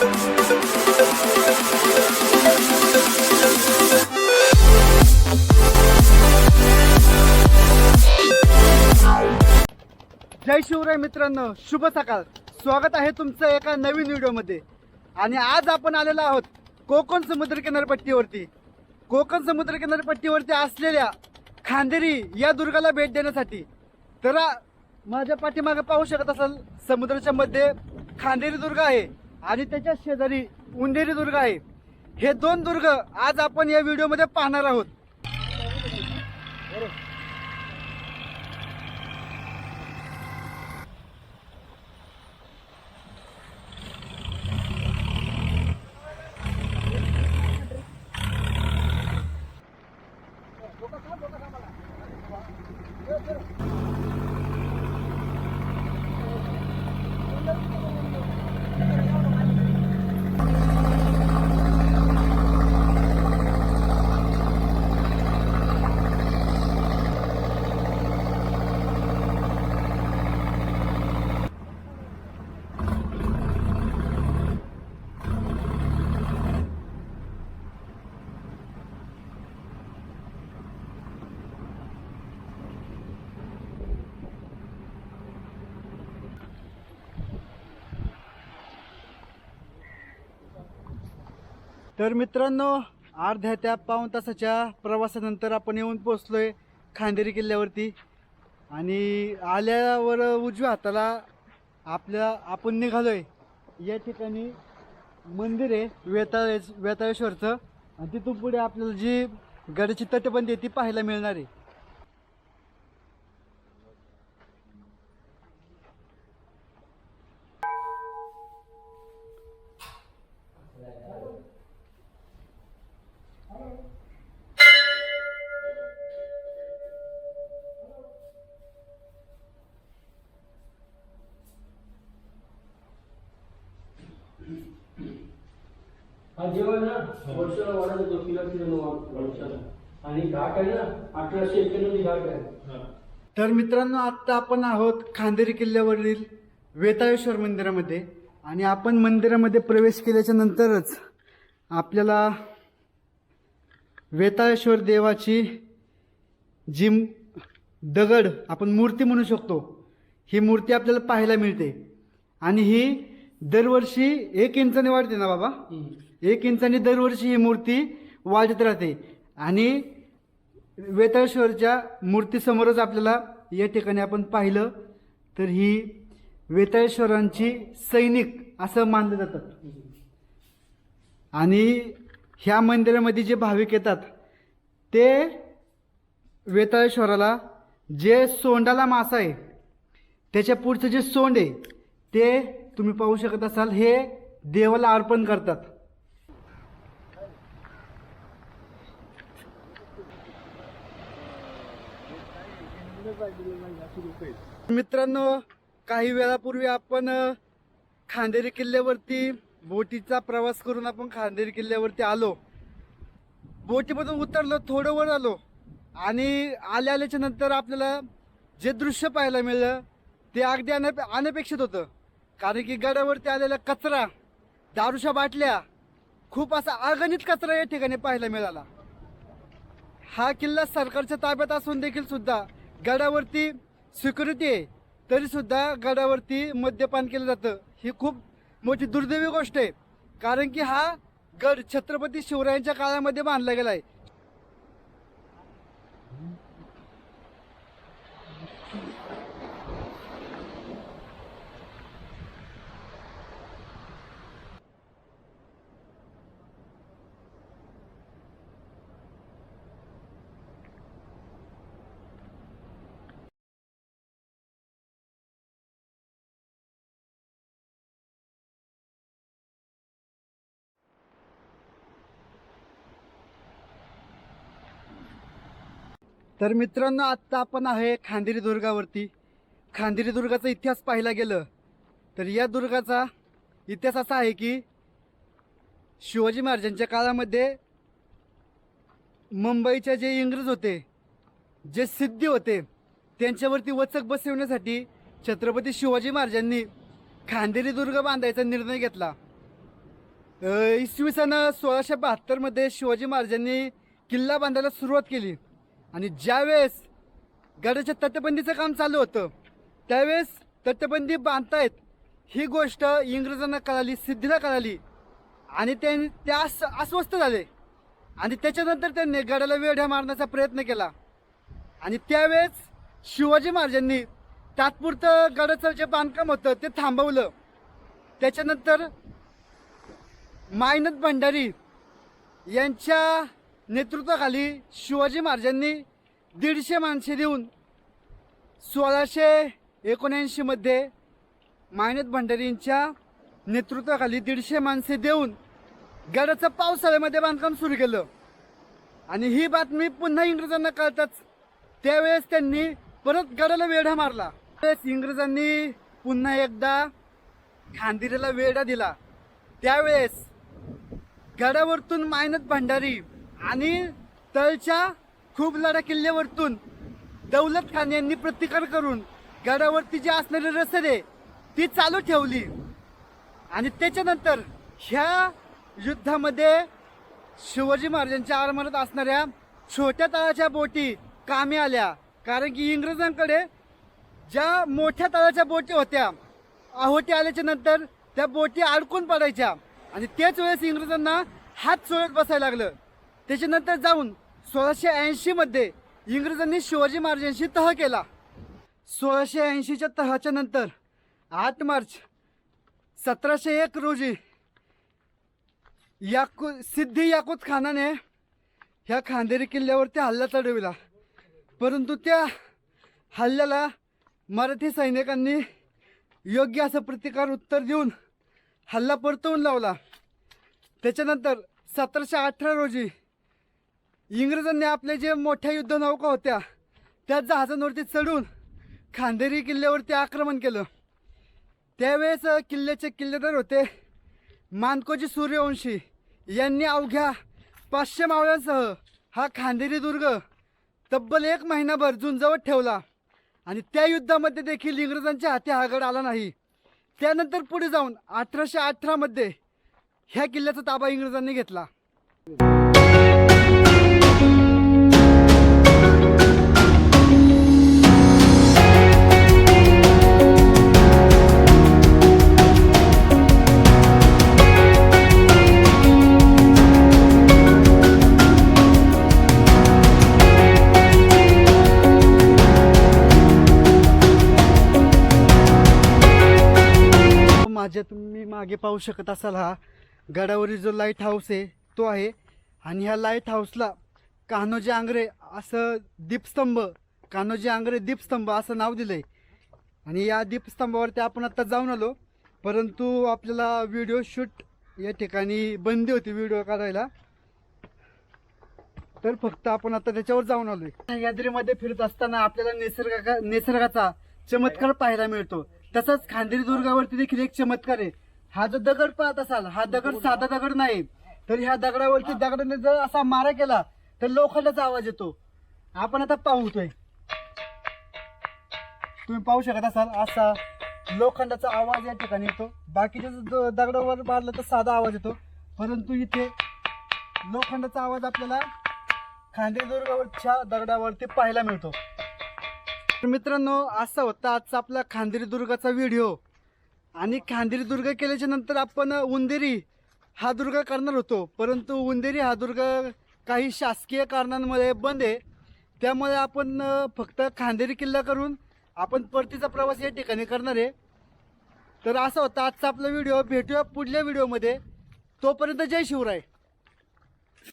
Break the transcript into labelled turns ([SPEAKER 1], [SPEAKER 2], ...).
[SPEAKER 1] जय शिवराय मित्रांनो शुभ सकाळ. स्वागत आहे तुमचं एका नवीन व्हिडिओमध्ये. आणि आज आपण आलेलो आहोत कोकण समुद्र किनारपट्टीवरती कोकण समुद्र किनारपट्टीवरती असलेल्या खांदेरी या दुर्गाला भेट देण्यासाठी. तर माझ्या पाठीमागे पाहू शकत असाल समुद्राच्या मध्ये खांदेरी दुर्ग आहे. आणि त्याच्या शेजारी उंदेरी दुर्ग आहे. हे दोन दुर्ग आज आपण या व्हिडिओमध्ये पाहणार आहोत. तर मित्रांनो अर्ध्या त्या पाऊण तासाच्या प्रवासानंतर आपण येऊन पोचलोय खांदेरी किल्ल्यावरती. आणि आल्यावर उजव्या हाताला आपल्या आपण निघालोय. या ठिकाणी मंदिर आहे वेताळ वेताळेश्वरचं. आणि तिथून पुढे आपल्याला जी गडाची तटबंदी आहे ती पाहायला मिळणार आहे.
[SPEAKER 2] वर्षाला वाढत होतो किलो किलो वर्षाला. आणि घाट आहे ना अठराशे एक्क्याण्णव घाट आहे.
[SPEAKER 1] तर मित्रांनो आत्ता आपण आहोत खांदेरी किल्ल्यावरील वेताळेश्वर मंदिरामध्ये. आणि आपण मंदिरामध्ये प्रवेश केल्याच्या नंतरच आपल्याला वेताळेश्वर देवाची जी दगड आपण मूर्ती म्हणू शकतो ही मूर्ती आपल्याला पाहायला मिळते. आणि ही दरवर्षी एक इंचाने वाढते ना बाबा? एक इंचाने दरवर्षी ही मूर्ती वाढत राहते. आणि वेताळेश्वरच्या मूर्तीसमोरच आपल्याला या ठिकाणी आपण पाहिलं तर ही वेताळेश्वरांची सैनिक असं मानलं जातं. आणि ह्या मंदिरामध्ये जे भाविक येतात ते वेताळेश्वराला जे सोंडाला मासा आहे त्याच्या पुढचं जे सोंड आहे ते तुम्ही पाहू शकत असाल हे देवाला अर्पण करतात. मित्रांनो काही वेळापूर्वी आपण खांदेरी किल्ल्यावरती बोटीचा प्रवास करून आपण खांदेरी किल्ल्यावरती आलो. बोटीमधून उतरलो थोडं वर आलो. आणि आल्या आल्याच्यानंतर आपल्याला जे दृश्य पाहायला मिळलं ते अगदी अन अनपेक्षित होतं. कारण की गडावरती आलेला कचरा दारूच्या बाटल्या खूप असा अगणित कचरा या ठिकाणी पाहायला मिळाला. हा किल्ला सरकारच्या ताब्यात असून देखील सुद्धा गडावरती सिक्युरिटी आहे. तरीसुद्धा गडावरती मद्यपान केलं जातं. ही खूप मोठी दुर्दैवी गोष्ट आहे. कारण की हा गड छत्रपती शिवरायांच्या काळामध्ये बांधला गेला आहे. तर मित्रांनो आत्ता आपण आहे खांदेरी दुर्गावरती. खांदेरी दुर्गाचा इतिहास पाहायला गेलं तर या दुर्गाचा इतिहास असा आहे की शिवाजी महाराजांच्या काळामध्ये मुंबईचे जे इंग्रज होते जे सिद्धी होते त्यांच्यावरती वचक बसवण्यासाठी छत्रपती शिवाजी महाराजांनी खांदेरी दुर्ग बांधायचा निर्णय घेतला. इसवी सन सोळाशे बहात्तरमध्ये शिवाजी महाराजांनी किल्ला बांधायला सुरुवात केली. आणि ज्यावेळेस गडाच्या तटबंदीचं काम चालू होतं त्यावेळेस तटबंदी बांधतायत ही गोष्ट इंग्रजांना कळाली सिद्धीला कळाली. आणि ते ते अस अस्वस्थ झाले. आणि त्याच्यानंतर त्यांनी गडाला वेढ्या मारण्याचा प्रयत्न केला. आणि त्यावेळेस शिवाजी महाराजांनी तात्पुरतं गडाचं जे बांधकाम होतं ते थांबवलं. त्याच्यानंतर मायनत भंडारी यांच्या नेतृत्वाखाली शिवाजी महाराजांनी दीडशे माणसे देऊन सोळाशे एकोणऐंशीमध्ये मायनत भंडारींच्या नेतृत्वाखाली दीडशे माणसे देऊन गडाचं पावसाळ्यामध्ये बांधकाम सुरू केलं. आणि ही बातमी पुन्हा इंग्रजांना कळताच त्यावेळेस त्यांनी परत गडाला वेढा मारला. त्यावेळेस इंग्रजांनी पुन्हा एकदा खांदिरेला वेढा दिला. त्यावेळेस गडावरतून मायनत भंडारी आणि तळच्या खूप लढा किल्ल्यावरतून दौलत खान यांनी प्रतिकार करून गडावरती जी असणारी रसदे ती चालू ठेवली. आणि त्याच्यानंतर ह्या युद्धामध्ये शिवाजी महाराजांच्या आरमारात असणाऱ्या छोट्या तळाच्या बोटी कामी आल्या. कारण की इंग्रजांकडे ज्या मोठ्या तळाच्या बोटी होत्या आहोटी आल्याच्यानंतर त्या बोटी अडकून पडायच्या. आणि त्याच वेळेस इंग्रजांना हात सोडत बसायला लागलं. त्याच्यानंतर जाऊन सोळाशे ऐंशीमध्ये इंग्रजांनी शिवाजी महाराजांशी तह केला. सोळाशे ऐंशीच्या तहाच्या नंतर आठ मार्च सतराशे एक रोजी याकू सिद्धी याकूत खानाने ह्या खांदेरी किल्ल्यावरती हल्ला चढविला. परंतु त्या हल्ल्याला मराठी सैनिकांनी योग्य असं प्रतिकार उत्तर देऊन हल्ला परतवून लावला. त्याच्यानंतर सतराशे अठरा रोजी इंग्रजांनी आपले जे मोठ्या युद्धनौका होत्या त्या जहाजांवरती चढून खांदेरी किल्ल्यावरती आक्रमण केलं. त्यावेळेस किल्ल्याचे किल्लेदार होते मानकोजी सूर्यवंशी. यांनी अवघ्या पाचशे मावळ्यांसह हा खांदेरी दुर्ग तब्बल एक महिनाभर झुंजावत ठेवला. आणि त्या युद्धामध्ये देखील इंग्रजांच्या हाती हागड आला नाही. त्यानंतर पुढे जाऊन अठराशे अठरामध्ये ह्या किल्ल्याचा ताबा इंग्रजांनी घेतला. मागे पाहू शकत असाल हा गडावरील जो लाइट हाऊस आहे तो आहे. आणि ह्या लाइट हाऊसला कान्होजी आंग्रे असं दीपस्तंभ कान्होजी आंग्रे दीपस्तंभ असं नाव दिलं आहे आणि या दीपस्तंभावरती आपण आत्ता जाऊन आलो. परंतु आपल्याला व्हिडिओ शूट या ठिकाणी बंदी होती व्हिडिओ काढायला. तर फक्त आपण आता त्याच्यावर जाऊन आलोय. याद्रीमध्ये फिरत असताना आपल्याला निसर्गा निसर्गाचा चमत्कार पाहायला मिळतो. तसंच खांदेरी दुर्गावरती देखील एक चमत्कार आहे. हा जो दगड पाहत असाल हा दगड साधा दगड नाही. तर ह्या दगडावरती दगडाने जर असा मारा केला तर लोखंडाचा आवाज येतो. आपण आता पाहतोय. तुम्ही पाहू शकत असाल असा लोखंडाचा आवाज या ठिकाणी येतो. बाकीच्या द- दगडावर मारलं तर साधा आवाज येतो. परंतु इथे लोखंडाचा आवाज आपल्याला खांदेदुर्गावरच्या दगडावरती पाहायला मिळतो. तर मित्रांनो असा होता आजचा आपला खांदेरी दुर्गाचा व्हिडिओ. आणि खांदेरी दुर्ग केल्याच्यानंतर आपण उंदेरी हा दुर्ग करणार होतो. परंतु उंदेरी हा दुर्ग काही शासकीय कारणांमुळे बंद आहे. त्यामुळे आपण फक्त खांदेरी किल्ला करून आपण परतीचा प्रवास या ठिकाणी करणार आहे. तर असा होता आजचा आपला व्हिडिओ. भेटूया पुढल्या व्हिडिओमध्ये. तोपर्यंत जय शिवराय.